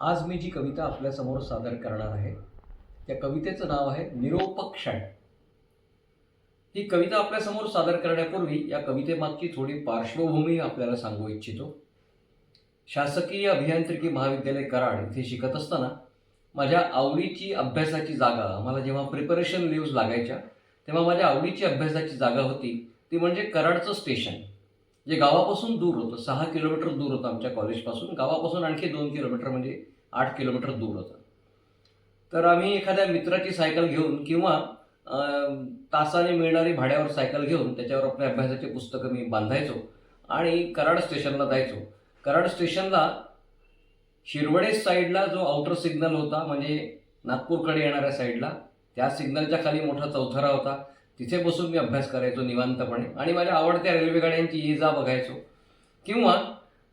आज मी जी कविता आपल्यासमोर सादर करणार आहे त्या कवितेचं नाव आहे निरोपक्षण. ही कविता आपल्यासमोर सादर करण्यापूर्वी या कवितेमागची थोडी पार्श्वभूमी आपल्याला सांगू इच्छितो. शासकीय अभियांत्रिकी महाविद्यालय कराड इथे शिकत असताना माझ्या आवडीची अभ्यासाची जागा मला जेव्हा प्रिपरेशन लिव्ज लागायच्या तेव्हा माझ्या आवडीची अभ्यासाची जागा होती ती म्हणजे कराडचं स्टेशन जे गावापासून दूर होतं सहा किलोमीटर दूर होतं आमच्या कॉलेजपासून. गावापासून आणखी दोन किलोमीटर म्हणजे आठ किलोमीटर दूर होतं. तर आम्ही एखाद्या मित्राची सायकल घेऊन किंवा तासाने मिळणारी भाड्यावर सायकल घेऊन त्याच्यावर आपल्या अभ्यासाची पुस्तकं मी बांधायचो आणि कराड स्टेशनला जायचो. कराड स्टेशनला शिरवडे साईडला जो आउटर सिग्नल होता म्हणजे नागपूरकडे येणाऱ्या साईडला त्या सिग्नलच्या खाली मोठा चौथरा होता. तिथे बसून मी अभ्यास करायचो निवांतपणे. आणि माझ्या आवडत्या रेल्वे गाड्यांची ये जा बघायचो. किंवा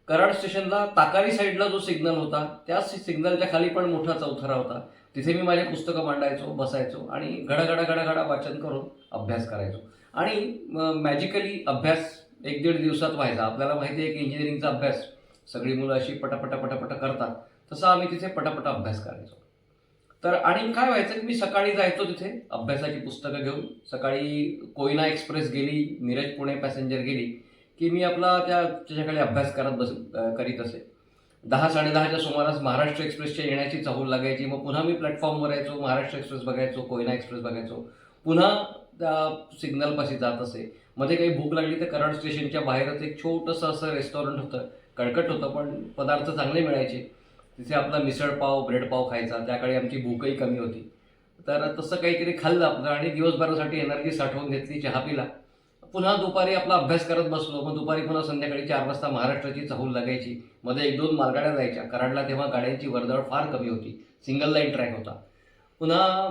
कराड स्टेशनला ताकारी साईडला जो सिग्नल होता त्या सिग्नलच्या खाली पण मोठा चौथरा होता. तिथे मी माझे पुस्तकं मांडायचो बसायचो आणि घडाघडा घडाघडा वाचन करून अभ्यास करायचो. आणि मॅजिकली अभ्यास एक दीड दिवसात व्हायचा. आपल्याला माहिती आहे की इंजिनिअरिंगचा अभ्यास सगळी मुलं अशी पटापटा पटापटा करतात. तसा आम्ही तिथे पटापटा अभ्यास करायचो. तर आणि काय व्हायचं की मी सकाळी जायचो तिथे अभ्यासाची पुस्तकं घेऊन. सकाळी कोयना एक्सप्रेस गेली मिरज पुणे पॅसेंजर गेली की मी आपला त्या त्याच्याकडे अभ्यास करत बस करीत असे. दहा साडेदहाच्या सुमारास महाराष्ट्र एक्सप्रेसच्या येण्याची चाहूल लागायची. मग पुन्हा मी प्लॅटफॉर्मवर यायचो महाराष्ट्र एक्सप्रेस बघायचो कोयना एक्सप्रेस बघायचो. पुन्हा त्या सिग्नलपाशी जात असे. मध्ये काही भूक लागली तर कराड स्टेशनच्या बाहेरच एक छोटंसं असं रेस्टॉरंट होतं. कडकट होतं पण पदार्थ चांगले मिळायचे. तिथे आपला मिसळपाव ब्रेडपाव ब्रेड पाव खायचा त्याकाळी आमची भूकही कमी होती. तर तसं काहीतरी खाल्लं आपलं आणि दिवसभरासाठी एनर्जी साठवून घेतली चहा पिला. पुन्हा दुपारी आपला अभ्यास करत बसलो. मग दुपारी पुन्हा संध्याकाळी चार वाजता महाराष्ट्राची चाहूल लागायची. मध्ये एक दोन मालगाड्या जायच्या. कराडला तेव्हा गाड्यांची वर्दळ फार कमी होती. सिंगल लाईन ट्रॅक होता. पुन्हा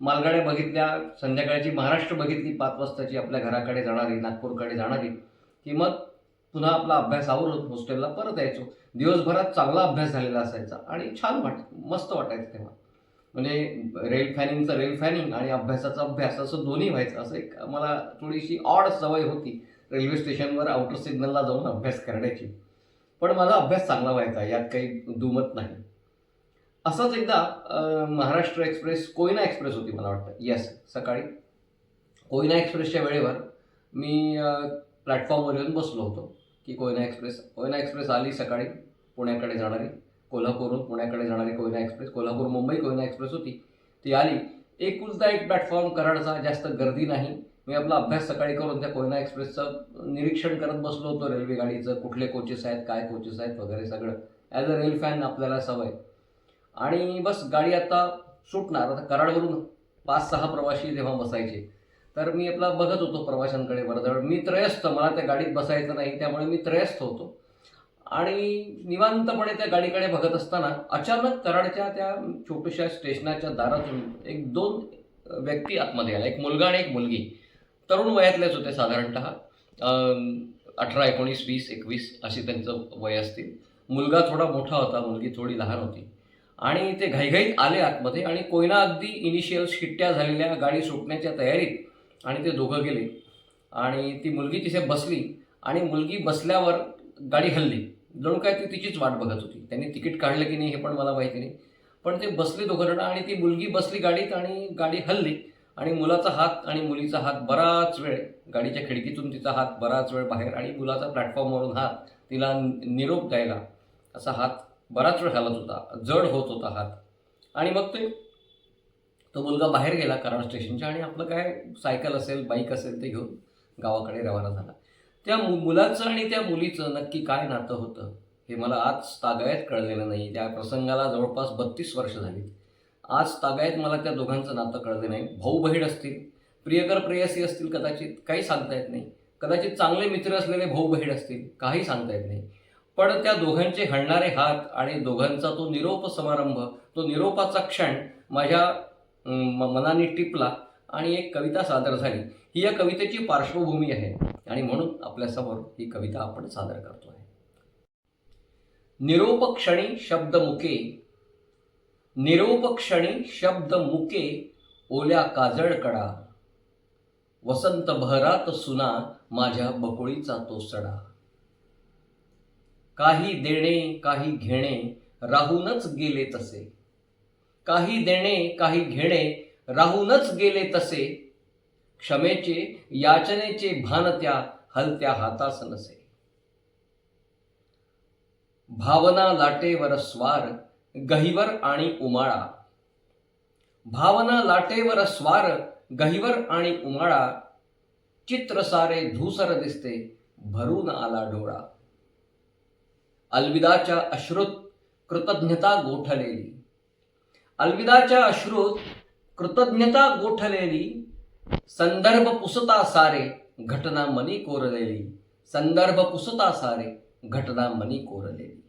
मालगाड्या बघितल्या. संध्याकाळची महाराष्ट्र बघितली. पाच वाजताची आपल्या घराकडे जाणारी नागपूरकडे जाणारी. की मग पुन्हा आपला अभ्यास आवरून हॉस्टेलला परत यायचो. दिवसभरात चांगला अभ्यास झालेला असायचा आणि छान वाट मस्त वाटायचं तेव्हा. म्हणजे रेल फॅनिंगचं रेल फॅनिंग आणि अभ्यासाचा अभ्यास असं दोन्ही व्हायचं. असं एक मला थोडीशी ऑड सवय होती रेल्वे स्टेशनवर आउटर सिग्नलला जाऊन अभ्यास करण्याची. पण माझा अभ्यास चांगला व्हायचा यात काही दुमत नाही. असंच एकदा महाराष्ट्र एक्सप्रेस कोयना एक्सप्रेस होती मला वाटतं. येस सकाळी. कोयना एक्सप्रेसच्या वेळेवर मी प्लॅटफॉर्मवर येऊन बसलो होतो. की कोयना एक्सप्रेस कोयना एक्सप्रेस आली सकाळी पुण्याकडे जाणारी कोल्हापूरहून पुण्याकडे जाणारी कोयना एक्सप्रेस. कोल्हापूर मुंबई कोयना एक्सप्रेस होती. ती आली. एकुलता एक प्लॅटफॉर्म कराडचा जास्त गर्दी नाही. मी आपला अभ्यास सकाळी करून त्या कोयना एक्सप्रेसचं निरीक्षण करत बसलो होतो. रेल्वे गाडीचं कुठले कोचेस आहेत काय कोचेस आहेत वगैरे सगळं. ॲज अ रेल फॅन आपल्याला सवय. आणि बस गाडी आता सुटणार. आता कराडवरून पाच सहा प्रवासी जेव्हा बसायचे. तर मी आपला बघत होतो प्रवाशांकडे वर्दळ. मी त्रयस्थ मला त्या गाडीत बसायचं नाही त्यामुळे मी त्रयस्थ होतो. आणि निवांतपणे त्या गाडीकडे बघत असताना अचानक कराडच्या त्या छोट्याशा स्टेशनाच्या दारातून एक दोन व्यक्ती आतमध्ये आल्या एक मुलगा आणि एक मुलगी. तरुण वयातलेच होते साधारणतः. अठरा एकोणीस वीस एकवीस अशी त्यांचं वय असतील. मुलगा थोडा मोठा होता मुलगी थोडी लहान होती. आणि ते घाईघाईत आले आतमध्ये आणि कोयना अगदी इनिशियल शिट्ट्या झालेल्या गाडी सुटण्याच्या तयारीत आणि ते दोघं गेले. आणि ती मुलगी तिथे बसली आणि मुलगी बसल्यावर गाडी हल्ली. जणू काय ती तिचीच वाट बघत होती. त्यांनी तिकीट काढलं की नाही हे पण मला माहिती नाही. पण ते बसले दोघं जण आणि ती मुलगी बसली गाडीत आणि गाडी हल्ली. आणि मुलाचा हात आणि मुलीचा हात बराच वेळ गाडीच्या खिडकीतून तिचा हात बराच वेळ बाहेर आणि मुलाचा प्लॅटफॉर्मवरून हात तिला निरोप द्यायला असा हात बराच वेळ हलत होता. जड होत होता हात. आणि मग ते तो मुलगा बाहेर गेला कराड स्टेशनच्या आणि आपलं काय सायकल असेल बाईक असेल ते घेऊन गावाकडे रवाना झाला. त्या मु मुलाचं आणि त्या मुलीचं नक्की काय नातं होतं हे मला आज तागायत कळलेलं नाही. त्या प्रसंगाला जवळपास बत्तीस वर्ष झाली आज तागायत मला त्या दोघांचं नातं कळलं नाही. भाऊ बहीण असतील प्रियकर प्रेयसी असतील कदाचित काही सांगता येत नाही. कदाचित चांगले मित्र असलेले भाऊ बहीण असतील काही सांगता येत नाही. पण त्या दोघांचे हणणारे हात आणि दोघांचा तो निरोप समारंभ तो निरोपाचा क्षण माझ्या मनाने टिपला आणि एक कविता सादर झाली. ही या कवितेची पार्श्वभूमी आहे. आणि म्हणून आपल्यासमोर ही कविता आपण सादर करतो आहे. निरोपक्षणी शब्द मुके निरोपक्षणी शब्द मुके ओल्या काजळकडा वसंत बहरात सुना माझ्या बकुळीचा तो सडा. काही देणे काही घेणे राहूनच गेले तसे. काही देणे काही घेणे राहूनच गेले तसे. क्षमेचे याचनेचे भान त्या हलत्या हातास नसे. भावना लाटेवर स्वार गहिवर आणि उमाळा. भावना लाटेवर स्वार गहिवर आणि उमाळा. चित्र सारे धूसर दिसते भरून आला डोळा. अलविदाच्या अश्रुत कृतज्ञता गोठलेली. अलविदाच्या अश्रुत कृतज्ञता गोठलेली संदर्भ पुसता सारे घटना मनी कोरलेली. संदर्भ पुसता सारे घटना मनी कोरलेली.